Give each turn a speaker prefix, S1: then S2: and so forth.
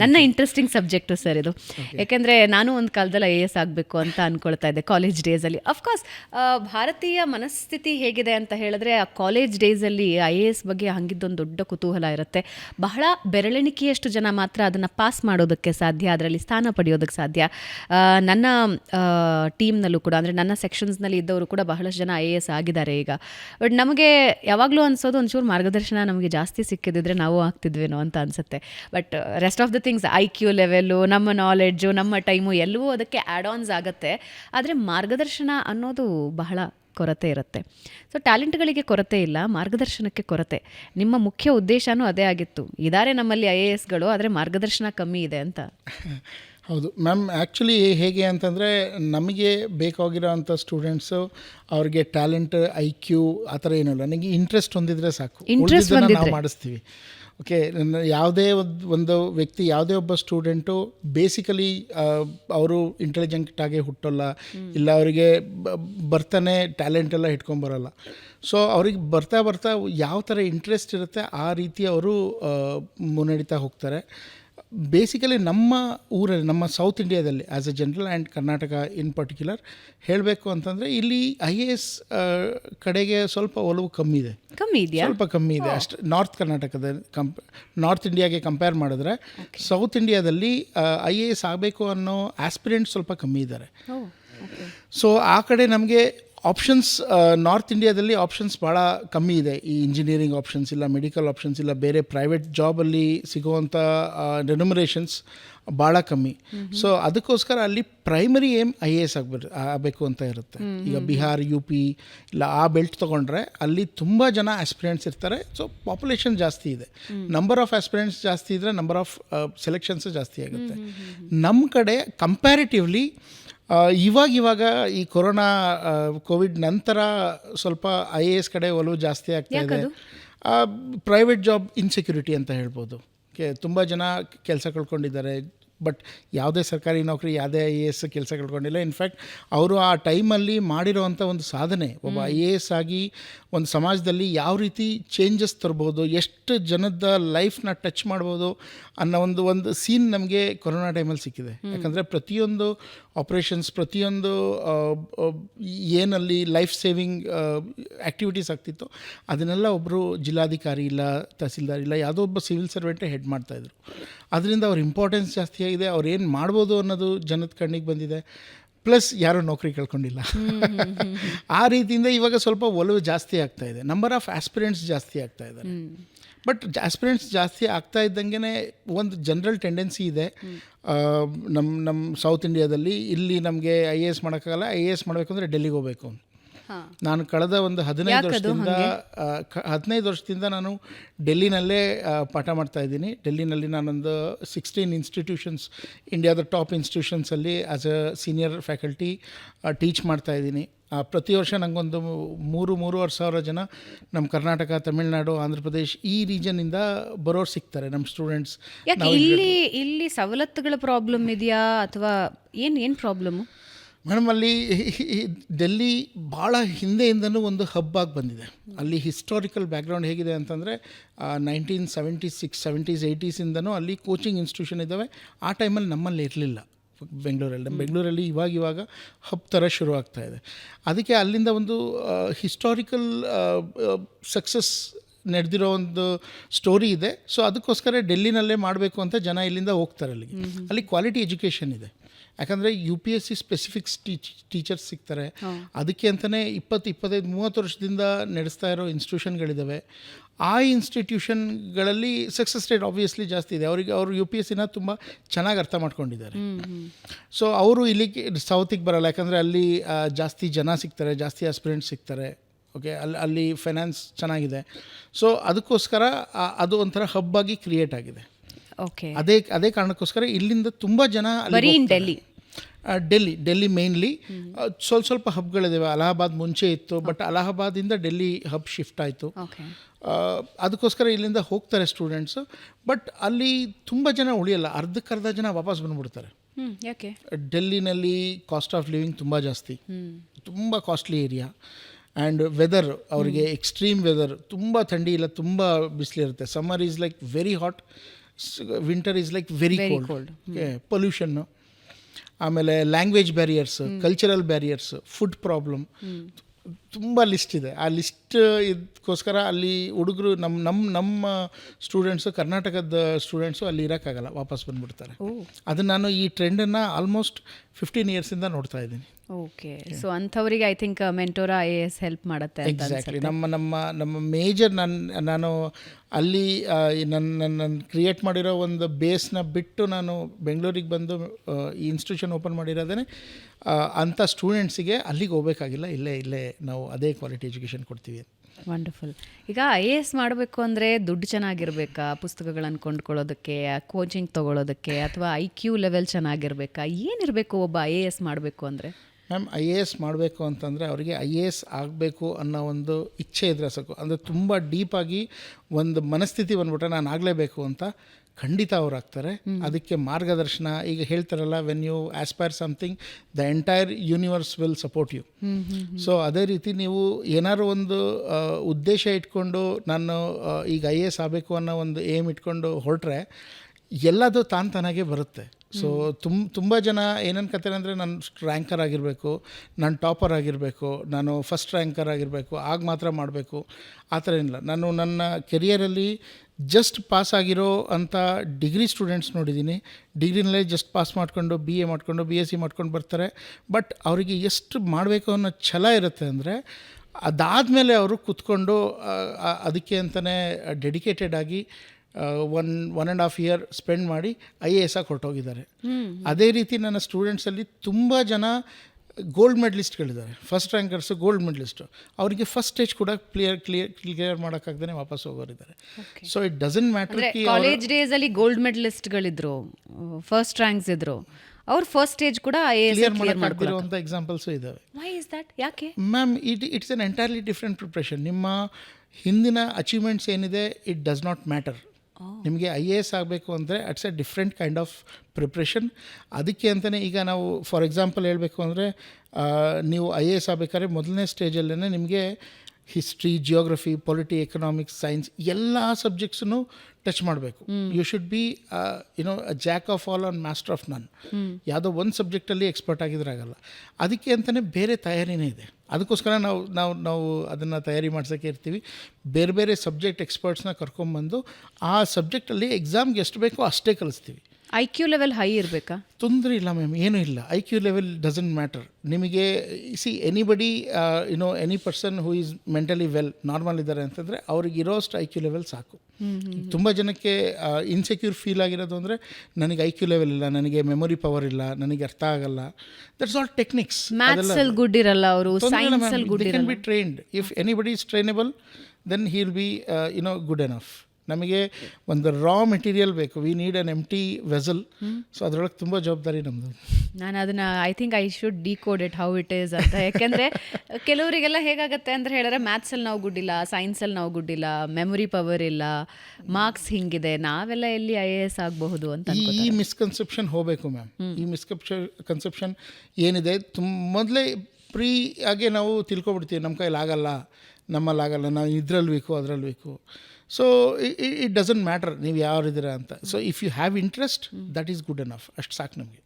S1: ನನ್ನ interesting subject sir ಇದು. ಯಾಕೆಂದರೆ ನಾನು ಒಂದು ಕಾಲದಲ್ಲಿ ಐ ಎ ಎಸ್ ಆಗಬೇಕು ಅಂತ ಅಂದ್ಕೊಳ್ತಾ ಇದ್ದೆ ಕಾಲೇಜ್ ಡೇಸಲ್ಲಿ ಅಫ್ಕೋರ್ಸ್ ಭಾರತೀಯ ಮನಸ್ಥಿತಿ ಹೇಗಿದೆ ಅಂತ ಹೇಳಿದ್ರೆ ಆ ಕಾಲೇಜ್ ಡೇಸಲ್ಲಿ ಐ ಎ ಎಸ್ ಬಗ್ಗೆ ಹಂಗಿದ್ದೊಂದು ದೊಡ್ಡ ಕುತೂಹಲ ಇರುತ್ತೆ. ಬಹಳ ಬೆರಳೆಣಿಕೆಯಷ್ಟು ಜನ ಮಾತ್ರ ಅದನ್ನು ಪಾಸ್ ಮಾಡೋದಕ್ಕೆ ಸಾಧ್ಯ ಅದರಲ್ಲಿ ಸ್ಥಾನ ಪಡೆಯೋದಕ್ಕೆ ಸಾಧ್ಯ. ನನ್ನ ಟೀಮ್ನಲ್ಲೂ ಕೂಡ ಅಂದರೆ ನನ್ನ ಸೆಕ್ಷನ್ಸ್ನಲ್ಲಿ ಇದ್ದವರು ಕೂಡ ಬಹಳಷ್ಟು ಜನ ಐ ಎ ಎಸ್ ಆಗಿದ್ದಾರೆ ಈಗ. ಬಟ್ ನಮಗೆ ಯಾವಾಗಲೂ ಅನ್ಸೋದು ಒಂಚೂರು ಮಾರ್ಗದರ್ಶನ ನಮಗೆ ಜಾಸ್ತಿ ಸಿಕ್ಕಿದ್ರೆ ನಾವು ಆಗ್ತಿದ್ವೇನೋ ಅಂತ ಅನಿಸುತ್ತೆ. But rest of the things I Q level ನಮ್ಮ ನಾಲೆಡ್ಜು ನಮ್ಮ ಟೈಮು ಎಲ್ಲವೂ ಅದಕ್ಕೆ ಆ್ಯಡ್ ಆನ್ಸ್ ಆಗುತ್ತೆ. ಆದರೆ ಮಾರ್ಗದರ್ಶನ ಅನ್ನೋದು ಬಹಳ ಕೊರತೆ ಇರುತ್ತೆ. ಸೊ ಟ್ಯಾಲೆಂಟ್ಗಳಿಗೆ ಕೊರತೆ ಇಲ್ಲ ಮಾರ್ಗದರ್ಶನಕ್ಕೆ ಕೊರತೆ. ನಿಮ್ಮ ಮುಖ್ಯ ಉದ್ದೇಶನೂ ಅದೇ ಆಗಿತ್ತು. ಇದಾರೆ ನಮ್ಮಲ್ಲಿ ಐ ಎ ಎಸ್ಗಳು ಆದರೆ ಮಾರ್ಗದರ್ಶನ ಕಮ್ಮಿ ಇದೆ ಅಂತ.
S2: ಹೌದು. ಮ್ಯಾಮ್ ಆ್ಯಕ್ಚುಲಿ ಹೇಗೆ ಅಂತಂದರೆ ನಮಗೆ ಬೇಕಾಗಿರೋ ಅಂಥ ಸ್ಟೂಡೆಂಟ್ಸು ಅವ್ರಿಗೆ ಟ್ಯಾಲೆಂಟ್ ಐ ಕ್ಯೂ ಆ ಥರ ಏನಿಲ್ಲ. ನನಗೆ ಇಂಟ್ರೆಸ್ಟ್ ಹೊಂದಿದ್ರೆ ಸಾಕು. ಇಂಟ್ರೆಸ್ಟ್ ನಾವು. ಮಾಡಿಸ್ತೀವಿ. ಓಕೆ ಯಾವುದೇ ಒಂದು ಒಂದು ವ್ಯಕ್ತಿ ಯಾವುದೇ ಒಬ್ಬ ಸ್ಟೂಡೆಂಟು ಬೇಸಿಕಲಿ ಅವರು ಇಂಟೆಲಿಜೆಂಟ್ ಆಗಿ ಹುಟ್ಟೋಲ್ಲ ಇಲ್ಲ ಅವರಿಗೆ ಬರ್ತಾನೆ ಟ್ಯಾಲೆಂಟ್ ಎಲ್ಲ ಇಟ್ಕೊಂಬರಲ್ಲ ಸೊ ಅವ್ರಿಗೆ ಬರ್ತಾ ಬರ್ತಾ ಯಾವ ಥರ ಇಂಟ್ರೆಸ್ಟ್ ಇರುತ್ತೆ ಆ ರೀತಿ ಅವರು ಮುನ್ನಡೀತಾ ಹೋಗ್ತಾರೆ. ಬೇಸಿಕಲಿ ನಮ್ಮ ಊರಲ್ಲಿ ನಮ್ಮ ಸೌತ್ ಇಂಡಿಯಾದಲ್ಲಿ as a general and Karnataka in particular ಹೇಳಬೇಕು ಅಂತಂದರೆ ಇಲ್ಲಿ ಐ ಎ ಎಸ್ ಕಡೆಗೆ ಸ್ವಲ್ಪ ಒಲವು ಕಮ್ಮಿ ಇದೆ.
S1: ಕಮ್ಮಿ ಇದೆಯಾ?
S2: ಸ್ವಲ್ಪ ಕಮ್ಮಿ ಇದೆ ಅಷ್ಟು. ನಾರ್ತ್ ಕರ್ನಾಟಕದ ಕಂಪ್ ನಾರ್ತ್ ಇಂಡಿಯಾಗೆ ಕಂಪೇರ್ ಮಾಡಿದ್ರೆ ಸೌತ್ ಇಂಡಿಯಾದಲ್ಲಿ ಐ ಎ ಎಸ್ ಆಗಬೇಕು ಅನ್ನೋ ಆಸ್ಪಿರೆಂಟ್ ಸ್ವಲ್ಪ ಕಮ್ಮಿ ಇದ್ದಾರೆ. ಸೊ ಆ ಕಡೆ ನಮಗೆ ಆಪ್ಷನ್ಸ್ ನಾರ್ತ್ ಇಂಡಿಯಾದಲ್ಲಿ ಆಪ್ಷನ್ಸ್ ಭಾಳ ಕಮ್ಮಿ ಇದೆ. ಈ ಇಂಜಿನಿಯರಿಂಗ್ ಆಪ್ಷನ್ಸ್ ಇಲ್ಲ ಮೆಡಿಕಲ್ ಆಪ್ಷನ್ಸ್ ಇಲ್ಲ ಬೇರೆ ಪ್ರೈವೇಟ್ ಜಾಬಲ್ಲಿ ಸಿಗುವಂಥ ರೆನ್ಯುಮರೇಷನ್ಸ್ ಭಾಳ ಕಮ್ಮಿ. ಸೊ ಅದಕ್ಕೋಸ್ಕರ ಅಲ್ಲಿ primary aim I A S ಆಗಬೇಕು ಆಗಬೇಕು ಅಂತ ಇರುತ್ತೆ. ಈಗ ಬಿಹಾರ್ ಯು ಪಿ ಇಲ್ಲ ಆ ಬೆಲ್ಟ್ ತೊಗೊಂಡ್ರೆ ಅಲ್ಲಿ ತುಂಬ ಜನ ಆಸ್ಪಿರೆಂಟ್ಸ್ ಇರ್ತಾರೆ. ಸೊ ಪಾಪ್ಯುಲೇಷನ್ ಜಾಸ್ತಿ ಇದೆ. ನಂಬರ್ ಆಫ್ ಆಸ್ಪಿರೆಂಟ್ಸ್ ಜಾಸ್ತಿ ಇದ್ದರೆ ನಂಬರ್ ಆಫ್ ಸೆಲೆಕ್ಷನ್ಸ್ ಜಾಸ್ತಿ ಆಗುತ್ತೆ. ನಮ್ಮ ಕಡೆ ಕಂಪ್ಯಾರಿಟಿವ್ಲಿ ಇವಾಗ ಇವಾಗ ಈ ಕೊರೋನಾ ಕೋವಿಡ್ ನಂತರ ಸ್ವಲ್ಪ ಐ ಎ ಎಸ್ ಕಡೆ ಒಲವು ಜಾಸ್ತಿ ಆಗ್ತಾ ಇದೆ. ಪ್ರೈವೇಟ್ ಜಾಬ್ ಇನ್ಸೆಕ್ಯೂರಿಟಿ ಅಂತ ಹೇಳ್ಬೋದು. ಕೆ ತುಂಬ ಜನ ಕೆಲಸ ಕಳ್ಕೊಂಡಿದ್ದಾರೆ. ಬಟ್ ಯಾವುದೇ ಸರ್ಕಾರಿ ನೌಕರಿ ಯಾವುದೇ ಐ ಎ ಎಸ್ ಕೆಲಸ ಕಳ್ಕೊಂಡಿಲ್ಲ. ಇನ್ಫ್ಯಾಕ್ಟ್ ಅವರು ಆ ಟೈಮಲ್ಲಿ ಮಾಡಿರೋವಂಥ ಒಂದು ಸಾಧನೆ ಒಬ್ಬ ಐ ಎ ಎಸ್ ಆಗಿ ಒಂದು ಸಮಾಜದಲ್ಲಿ ಯಾವ ರೀತಿ ಚೇಂಜಸ್ ತರ್ಬೋದು ಎಷ್ಟು ಜನದ ಲೈಫ್ನ ಟಚ್ ಮಾಡ್ಬೋದು ಅನ್ನೋ ಒಂದು ಒಂದು ಸೀನ್ ನಮಗೆ ಕೊರೋನಾ ಟೈಮಲ್ಲಿ ಸಿಕ್ಕಿದೆ. ಯಾಕಂದರೆ ಪ್ರತಿಯೊಂದು ಆಪ್ರೇಷನ್ಸ್ ಪ್ರತಿಯೊಂದು ಏನಲ್ಲಿ ಲೈಫ್ ಸೇವಿಂಗ್ ಆ್ಯಕ್ಟಿವಿಟೀಸ್ ಆಗ್ತಿತ್ತು ಅದನ್ನೆಲ್ಲ ಒಬ್ಬರು ಜಿಲ್ಲಾಧಿಕಾರಿ ಇಲ್ಲ ತಹಸೀಲ್ದಾರ್ ಇಲ್ಲ ಯಾವುದೋ ಒಬ್ಬ ಸಿವಿಲ್ ಸರ್ವೆಂಟೇ ಹೆಡ್ ಮಾಡ್ತಾಯಿದ್ರು ಅದರಿಂದ ಅವ್ರ ಇಂಪಾರ್ಟೆನ್ಸ್ ಜಾಸ್ತಿ ಆಗಿದೆ ಅವ್ರು ಏನು ಮಾಡ್ಬೋದು ಅನ್ನೋದು ಜನದ ಕಣ್ಣಿಗೆ ಬಂದಿದೆ. ಪ್ಲಸ್ ಯಾರೂ ನೌಕರಿ ಕೇಳ್ಕೊಂಡಿಲ್ಲ. ಆ ರೀತಿಯಿಂದ ಇವಾಗ ಸ್ವಲ್ಪ ಒಲವು ಜಾಸ್ತಿ ಆಗ್ತಾ ಇದೆ. ನಂಬರ್ ಆಫ್ ಆಸ್ಪಿರೆಂಟ್ಸ್ ಜಾಸ್ತಿ ಆಗ್ತಾ ಇದ್ದಾರೆ. ಬಟ್ ಆಸ್ಪಿರೆಂಟ್ಸ್ ಜಾಸ್ತಿ ಆಗ್ತಾ ಇದ್ದಂಗೆ ಒಂದು ಜನರಲ್ ಟೆಂಡೆನ್ಸಿ ಇದೆ. ನಮ್ಮ ನಮ್ಮ ಸೌತ್ ಇಂಡಿಯಾದಲ್ಲಿ ಇಲ್ಲಿ ನಮಗೆ ಐ ಎ ಎಸ್ ಮಾಡೋಕ್ಕಾಗಲ್ಲ. ಐ ಎ ಎಸ್ ಮಾಡಬೇಕಂದ್ರೆ ಡೆಲ್ಲಿಗೆ ಹೋಗಬೇಕು. ನಾನು ಕಳೆದ ಒಂದು ಹದಿನೈದು ವರ್ಷದಿಂದ ಹದಿನೈದು ವರ್ಷದಿಂದ ನಾನು ಡೆಲ್ಲಿನಲ್ಲೇ ಪಾಠ ಮಾಡ್ತಾ ಇದ್ದೀನಿ. ಡೆಲ್ಲಿನಲ್ಲಿ ನಾನೊಂದು ಸಿಕ್ಸ್ಟೀನ್ ಇನ್ಸ್ಟಿಟ್ಯೂಷನ್ಸ್ ಇಂಡಿಯಾದ top ಇನ್ಸ್ಟಿಟ್ಯೂಷನ್ಸಲ್ಲಿ as a senior faculty teach ಮಾಡ್ತಾ ಇದ್ದೀನಿ. ಪ್ರತಿ ವರ್ಷ ನನಗೊಂದು ಮೂರು ಮೂರುವರೆ ಸಾವಿರ ಜನ ನಮ್ಮ ಕರ್ನಾಟಕ ತಮಿಳುನಾಡು ಆಂಧ್ರ ಪ್ರದೇಶ್ ಈ ಇಂದ ಬರೋರು ಸಿಗ್ತಾರೆ ನಮ್ಮ ಸ್ಟೂಡೆಂಟ್ಸ್
S1: ಇಲ್ಲಿ ಇಲ್ಲಿ ಸವಲತ್ತುಗಳ ಪ್ರಾಬ್ಲಮ್ ಇದೆಯಾ ಅಥವಾ ಏನು ಏನು ಪ್ರಾಬ್ಲಮ್ಮು
S2: ಮೇಡಮ್ ಅಲ್ಲಿ ಡೆಲ್ಲಿ ಭಾಳ ಹಿಂದೆಯಿಂದನೂ ಒಂದು ಹಬ್ ಆಗಿ ಬಂದಿದೆ. ಅಲ್ಲಿ ಹಿಸ್ಟಾರಿಕಲ್ ಬ್ಯಾಕ್ಗ್ರೌಂಡ್ ಹೇಗಿದೆ ಅಂತಂದರೆ ನೈನ್ಟೀನ್ ಸೆವೆಂಟಿ ಸಿಕ್ಸ್ ಸೆವೆಂಟೀಸ್ ಏಯ್ಟೀಸಿಂದನೂ ಅಲ್ಲಿ ಕೋಚಿಂಗ್ ಇನ್ಸ್ಟಿಟ್ಯೂಷನ್ ಇದ್ದಾವೆ. ಆ ಟೈಮಲ್ಲಿ ನಮ್ಮಲ್ಲಿ ಇರಲಿಲ್ಲ ಬೆಂಗಳೂರಲ್ಲಿ. ನಮ್ಮ ಬೆಂಗಳೂರಲ್ಲಿ ಇವಾಗ ಇವಾಗ ಹಬ್ ಥರ ಶುರು ಆಗ್ತಾ ಇದೆ. ಅದಕ್ಕೆ ಅಲ್ಲಿಂದ ಒಂದು ಹಿಸ್ಟಾರಿಕಲ್ ಸಕ್ಸಸ್ ನಡೆದಿರೋ ಒಂದು ಸ್ಟೋರಿ ಇದೆ. ಸೊ ಅದಕ್ಕೋಸ್ಕರ ಡೆಲ್ಲಿನಲ್ಲೇ ಮಾಡಬೇಕು ಅಂತ ಜನ ಇಲ್ಲಿಂದ ಹೋಗ್ತಾರೆ ಅಲ್ಲಿಗೆ. ಅಲ್ಲಿ ಕ್ವಾಲಿಟಿ ಎಜುಕೇಷನ್ ಇದೆ. ಯಾಕಂದರೆ U P S C specifics teach teachers ಸಿಗ್ತಾರೆ. ಅದಕ್ಕೆ ಅಂತಲೇ ಇಪ್ಪತ್ತು ಇಪ್ಪತ್ತೈದು ಮೂವತ್ತು ವರ್ಷದಿಂದ ನಡೆಸ್ತಾ ಇರೋ ಇನ್ಸ್ಟಿಟ್ಯೂಷನ್ಗಳಿದ್ದಾವೆ ಆ ಇನ್ಸ್ಟಿಟ್ಯೂಷನ್ಗಳಲ್ಲಿ ಸಕ್ಸಸ್ ರೇಟ್ ಆಬ್ವಿಯಸ್ಲಿ ಜಾಸ್ತಿ ಇದೆ. ಅವರಿಗೆ ಅವರು ಯು ಪಿ ಎಸ್ ಸಿನ ತುಂಬ ಚೆನ್ನಾಗಿ ಅರ್ಥ ಮಾಡ್ಕೊಂಡಿದ್ದಾರೆ. ಸೊ ಅವರು ಇಲ್ಲಿಗೆ ಸೌತಿಗೆ ಬರಲ್ಲ. ಯಾಕಂದರೆ ಅಲ್ಲಿ ಜಾಸ್ತಿ ಜನ ಸಿಗ್ತಾರೆ ಜಾಸ್ತಿ ಆಸ್ಪಿರೆಂಟ್ಸ್ ಸಿಗ್ತಾರೆ. ಓಕೆ ಅಲ್ಲಿ ಅಲ್ಲಿ ಫೈನಾನ್ಸ್ ಚೆನ್ನಾಗಿದೆ. ಸೊ ಅದಕ್ಕೋಸ್ಕರ ಅದು ಒಂಥರ ಹಬ್ ಆಗಿ ಕ್ರಿಯೇಟ್ ಆಗಿದೆ.
S1: ಓಕೆ
S2: ಅದೇ ಅದೇ ಕಾರಣಕ್ಕೋಸ್ಕರ ಇಲ್ಲಿಂದ ತುಂಬ ಜನ
S1: ಬರೀ ಡೆಲ್ಲಿ.
S2: ಡೆಲ್ಲಿ ಡೆಲ್ಲಿ ಮೇನ್ಲಿ ಸ್ವಲ್ಪ ಸ್ವಲ್ಪ ಹಬ್ಗಳಿದ್ದಾವೆ ಅಲಹಾಬಾದ್ ಮುಂಚೆ ಇತ್ತು ಬಟ್ ಅಲಹಾಬಾದಿಂದ ಡೆಲ್ಲಿ ಹಬ್ ಶಿಫ್ಟ್ ಆಯಿತು. ಅದಕ್ಕೋಸ್ಕರ ಇಲ್ಲಿಂದ ಹೋಗ್ತಾರೆ ಸ್ಟೂಡೆಂಟ್ಸು ಬಟ್ ಅಲ್ಲಿ ತುಂಬ ಜನ ಉಳಿಯಲ್ಲ. ಅರ್ಧಕ್ಕರ್ಧ ಜನ ವಾಪಸ್ ಬಂದ್ಬಿಡ್ತಾರೆ.
S1: ಯಾಕೆ?
S2: ಡೆಲ್ಲಿನಲ್ಲಿ ಕಾಸ್ಟ್ ಆಫ್ ಲಿವಿಂಗ್ ತುಂಬ ಜಾಸ್ತಿ. ತುಂಬ ಕಾಸ್ಟ್ಲಿ ಏರಿಯಾ ಆ್ಯಂಡ್ ವೆದರ್ ಅವರಿಗೆ ಎಕ್ಸ್ಟ್ರೀಮ್ ವೆದರ್ ತುಂಬ ಥಂಡಿ ಇಲ್ಲ ತುಂಬ ಬಿಸಿಲಿರುತ್ತೆ summer is like very hot winter is like very cold. Pollution ಆಮೇಲೆ language barriers cultural barriers food problem ತುಂಬ ಲಿಸ್ಟ್ ಇದೆ. ಆ ಲಿಸ್ಟ್ ಇದಕ್ಕೋಸ್ಕರ ಅಲ್ಲಿ ಹುಡುಗರು ನಮ್ಮ ನಮ್ಮ ನಮ್ಮ ಸ್ಟೂಡೆಂಟ್ಸು ಕರ್ನಾಟಕದ ಸ್ಟೂಡೆಂಟ್ಸು ಅಲ್ಲಿ ಇರೋಕ್ಕಾಗಲ್ಲ ವಾಪಸ್ ಬಂದುಬಿಡ್ತಾರೆ. ಅದು ನಾನು ಈ ಟ್ರೆಂಡನ್ನು ಆಲ್ಮೋಸ್ಟ್ ಫಿಫ್ಟೀನ್ ಇಯರ್ಸಿಂದ ನೋಡ್ತಾ ಇದ್ದೀನಿ.
S1: ಓಕೆ. ಸೊ ಅಂಥವರಿಗೆ I think Mentora I A S help ಮಾಡುತ್ತೆ
S2: ಎಕ್ಸಾಕ್ಟ್ಲಿ ನಮ್ಮ ನಮ್ಮ ನಮ್ಮ ಮೇಜರ್ ನನ್ನ ನಾನು ಅಲ್ಲಿ ನನ್ನ ನನ್ನ ಕ್ರಿಯೇಟ್ ಮಾಡಿರೋ ಒಂದು ಬೇಸ್ನ ಬಿಟ್ಟು ನಾನು ಬೆಂಗಳೂರಿಗೆ ಬಂದು ಈ ಇನ್ಸ್ಟಿಟ್ಯೂಷನ್ ಓಪನ್ ಮಾಡಿರೋದೇ ಅಂಥ ಸ್ಟೂಡೆಂಟ್ಸಿಗೆ ಅಲ್ಲಿಗೆ ಹೋಗ್ಬೇಕಾಗಿಲ್ಲ. ಇಲ್ಲೇ ಇಲ್ಲೇ ನಾವು ಅದೇ ಕ್ವಾಲಿಟಿ ಎಜುಕೇಷನ್ ಕೊಡ್ತೀವಿ
S1: ವಂಡರ್ಫುಲ್ ಈಗ ಐ ಎ ಎಸ್ ಮಾಡಬೇಕು ಅಂದರೆ ದುಡ್ಡು ಚೆನ್ನಾಗಿರ್ಬೇಕಾ? ಪುಸ್ತಕಗಳನ್ನು ಕೊಂಡ್ಕೊಳ್ಳೋದಕ್ಕೆ ಕೋಚಿಂಗ್ ತೊಗೊಳೋದಕ್ಕೆ ಅಥವಾ ಐ ಕ್ಯೂ ಲೆವೆಲ್ ಚೆನ್ನಾಗಿರ್ಬೇಕಾ? ಏನಿರಬೇಕು ಒಬ್ಬ ಐ ಎ ಎಸ್ ಮಾಡಬೇಕು ಅಂದರೆ?
S2: ಮ್ಯಾಮ್ ಐ ಎ ಎಸ್ ಮಾಡಬೇಕು ಅಂತಂದರೆ ಅವರಿಗೆ ಐ ಎ ಎಸ್ ಆಗಬೇಕು ಅನ್ನೋ ಒಂದು ಇಚ್ಛೆ ಇದ್ರೆ ಸಾಕು. ಅಂದರೆ ತುಂಬ ಡೀಪಾಗಿ ಒಂದು ಮನಸ್ಥಿತಿ ಬಂದ್ಬಿಟ್ರೆ ನಾನು ಆಗಲೇಬೇಕು ಅಂತ ಖಂಡಿತ ಅವ್ರು ಆಗ್ತಾರೆ. ಅದಕ್ಕೆ ಮಾರ್ಗದರ್ಶನ ಈಗ ಹೇಳ್ತಾರಲ್ಲ when you aspire something the entire universe will support you so ಅದೇ ರೀತಿ ನೀವು ಏನಾದ್ರು ಒಂದು ಉದ್ದೇಶ ಇಟ್ಕೊಂಡು ನಾನು ಈಗ ಐ ಎ ಎಸ್ ಆಗಬೇಕು ಅನ್ನೋ ಒಂದು ಏಮ್ ಇಟ್ಕೊಂಡು ಹೊರಟ್ರೆ ಎಲ್ಲದು ತಾನು ತಾನಾಗೆ ಬರುತ್ತೆ. ಸೊ ತುಂಬ ತುಂಬ ಜನ ಏನನ್ಕತ್ತಾರೆ ಅಂದರೆ ನಾನು ರ್ಯಾಂಕರ್ ಆಗಿರಬೇಕು ನಾನು ಟಾಪರ್ ಆಗಿರಬೇಕು ನಾನು ಫಸ್ಟ್ ರ್ಯಾಂಕರ್ ಆಗಿರಬೇಕು ಆಗ ಮಾತ್ರ ಮಾಡಬೇಕು. ಆ ಥರ ಏನಿಲ್ಲ. ನಾನು ನನ್ನ ಕೆರಿಯರಲ್ಲಿ ಜಸ್ಟ್ ಪಾಸ್ ಆಗಿರೋ ಅಂಥ ಡಿಗ್ರಿ ಸ್ಟೂಡೆಂಟ್ಸ್ ನೋಡಿದ್ದೀನಿ. ಡಿಗ್ರಿನಲ್ಲೇ ಜಸ್ಟ್ ಪಾಸ್ ಮಾಡಿಕೊಂಡು ಬಿ ಎ ಮಾಡಿಕೊಂಡು ಬಿ ಎಸ್ ಸಿ ಮಾಡ್ಕೊಂಡು ಬರ್ತಾರೆ. ಬಟ್ ಅವರಿಗೆ ಎಷ್ಟು ಮಾಡಬೇಕು ಅನ್ನೋ ಛಲ ಇರುತ್ತೆ ಅಂದರೆ ಅದಾದಮೇಲೆ ಅವರು ಕೂತ್ಕೊಂಡು ಅದಕ್ಕೆ ಅಂತಲೇ ಡೆಡಿಕೇಟೆಡ್ ಆಗಿ one one and half year spend ಮಾಡಿ ಐ ಎ ಎಸ್ ಆಗಿ ಹೊರಟೋಗಿದ್ದಾರೆ. ಅದೇ ರೀತಿ ನನ್ನ ಸ್ಟೂಡೆಂಟ್ಸಲ್ಲಿ ತುಂಬ ಜನ ಗೋಲ್ಡ್ ಮೆಡ್ಲಿಸ್ಟ್ಗಳಿದ್ದಾರೆ ಫಸ್ಟ್ ರ್ಯಾಂಕರ್ಸು ಗೋಲ್ಡ್ ಮೆಡ್ಲಿಸ್ಟು ಅವರಿಗೆ ಫಸ್ಟ್ ಸ್ಟೇಜ್ ಕೂಡ ಕ್ಲಿಯರ್ ಕ್ಲಿಯರ್ ಕ್ಲಿಯರ್ ಮಾಡೋಕ್ಕಾಗ್ದೇ ವಾಪಸ್ ಹೋಗೋರಿದ್ದಾರೆ. So it doesn't matter
S1: college ಡೇಸಲ್ಲಿ ಗೋಲ್ಡ್ ಮೆಡಲಿಸ್ಟ್ಗಳಿದ್ರು ಫಸ್ಟ್ ರ್ಯಾಂಕ್ಸ್ ಇದ್ರು. ಅವ್ರ ಫಸ್ಟ್ ಸ್ಟೇಜ್ ಕೂಡ
S2: ಕ್ಲಿಯರ್ ಮಾಡೋಕ್ಕಾಗ್ದಿರೋಂಥ ಎಕ್ಸಾಂಪಲ್ಸು ಇದ್ದಾವೆ
S1: ವೈ ಇಸ್ ದಟ್ ಯಾಕೆ?
S2: Ma'am it it's an entirely different preparation ನಿಮ್ಮ ಹಿಂದಿನ ಅಚೀವ್ಮೆಂಟ್ಸ್ ಏನಿದೆ ಇಟ್ ಡಸ್ ನಾಟ್ ಮ್ಯಾಟರ್ ನಿಮಗೆ ಐ ಎ ಎಸ್ ಆಗಬೇಕು ಅಂದರೆ it's a different kind of preparation ಅದಕ್ಕೆ ಅಂತಲೇ ಈಗ ನಾವು ಫಾರ್ ಎಕ್ಸಾಂಪಲ್ ಹೇಳಬೇಕು ಅಂದರೆ ನೀವು ಐ ಎ ಎಸ್ ಆಗಬೇಕಾದ್ರೆ ಮೊದಲನೇ ಸ್ಟೇಜಲ್ಲೇ ನಿಮಗೆ history geography polity economics science ಎಲ್ಲ ಸಬ್ಜೆಕ್ಟ್ಸನ್ನು ಟಚ್ ಮಾಡಬೇಕು. You should be you know jack of all and master of none ಯಾವುದೋ ಒಂದು ಸಬ್ಜೆಕ್ಟಲ್ಲಿ ಎಕ್ಸ್ಪರ್ಟ್ ಆಗಿದ್ರಾಗಲ್ಲ ಅದಕ್ಕೆ ಅಂತಲೇ ಬೇರೆ ತಯಾರಿನೇ ಇದೆ. ಅದಕ್ಕೋಸ್ಕರ ನಾವು ನಾವು ನಾವು ಅದನ್ನು ತಯಾರಿ ಮಾಡ್ಸೋಕ್ಕೆ ಇರ್ತೀವಿ. ಬೇರೆ ಬೇರೆ ಸಬ್ಜೆಕ್ಟ್ ಎಕ್ಸ್ಪರ್ಟ್ಸ್ನ ಕರ್ಕೊಂಬಂದು ಆ ಸಬ್ಜೆಕ್ಟಲ್ಲಿ ಎಕ್ಸಾಮ್ಗೆ ಎಷ್ಟು ಬೇಕೋ ಅಷ್ಟೇ ಕಲಿಸ್ತೀವಿ.
S1: ಐ ಕ್ಯೂ ಲೆವೆಲ್ ಹೈ ಇರಬೇಕಾ?
S2: ತೊಂದರೆ ಇಲ್ಲ ಮ್ಯಾಮ್ ಏನೂ ಇಲ್ಲ. I Q level doesn't matter ನಿಮಗೆ see anybody you know any person who is mentally well normal ಇದ್ದಾರೆ ಅಂತಂದರೆ ಅವ್ರಿಗೆ ಇರೋಷ್ಟು ಐ ಕ್ಯೂ ಲೆವೆಲ್ ಸಾಕು. ತುಂಬ ಜನಕ್ಕೆ ಇನ್ಸೆಕ್ಯೂರ್ ಫೀಲ್ ಆಗಿರೋದು ಅಂದರೆ ನನಗೆ ಐ ಕ್ಯೂ ಲೆವೆಲ್ ಇಲ್ಲ ನನಗೆ ಮೆಮೊರಿ ಪವರ್ ಇಲ್ಲ ನನಗೆ ಅರ್ಥ ಆಗಲ್ಲ. ದಟ್ಸ್ ಆಲ್ ಟೆಕ್ನಿಕ್ಸ್
S1: ಗುಡ್ ಇರಲ್ಲ ಅವರು
S2: be trained if anybody is trainable then he will be you know good enough ನಮಗೆ ಒಂದು ರಾ ಮೆಟೀರಿಯಲ್ ಬೇಕು. We need an empty vessel so ಅದರೊಳಗೆ ತುಂಬ ಜವಾಬ್ದಾರಿ ನಮ್ಮದು
S1: ನಾನು ಅದನ್ನು I think I should decode it how it is ಅಂತ. ಯಾಕೆಂದರೆ ಕೆಲವರಿಗೆಲ್ಲ ಹೇಗಾಗುತ್ತೆ ಅಂದರೆ ಹೇಳಿದ್ರೆ ಮ್ಯಾಥ್ಸಲ್ಲಿ ನಾವು ಗುಡ್ ಇಲ್ಲ ಸೈನ್ಸಲ್ಲಿ ನಾವು ಗುಡ್ ಇಲ್ಲ ಮೆಮೊರಿ ಪವರ್ ಇಲ್ಲ ಮಾರ್ಕ್ಸ್ ಹಿಂಗಿದೆ ನಾವೆಲ್ಲ ಎಲ್ಲಿ ಐ ಎ ಎಸ್ ಆಗಬಹುದು ಅಂತ
S2: ಈ ಈ ಮಿಸ್ಕನ್ಸೆಪ್ಷನ್ ಹೋಗಬೇಕು ಮ್ಯಾಮ್ ಈ ಮಿಸ್ಕನ್ಸೆಪ್ಷನ್ ಕನ್ಸೆಪ್ಷನ್ ಏನಿದೆ? ತುಂಬ ಮೊದಲೇ ಪ್ರೀ ಆಗಿ ನಾವು ತಿಳ್ಕೊಬಿಡ್ತೀವಿ ನಮ್ಮ ಕೈಲಿ ಆಗಲ್ಲ. ನಮ್ಮಲ್ಲಿ ಆಗಲ್ಲ ನಾವು ಇದ್ರಲ್ಲಿ ಬೇಕು ಅದರಲ್ಲಿ ಬೇಕು. ಸೊ ಇಟ್ ಡಸಂಟ್ ಮ್ಯಾಟರ್ ನೀವು ಯಾರಿದ್ದೀರಾ ಅಂತ. So if you have interest that is good enough ಅಷ್ಟು ಸಾಕು ನಮಗೆ.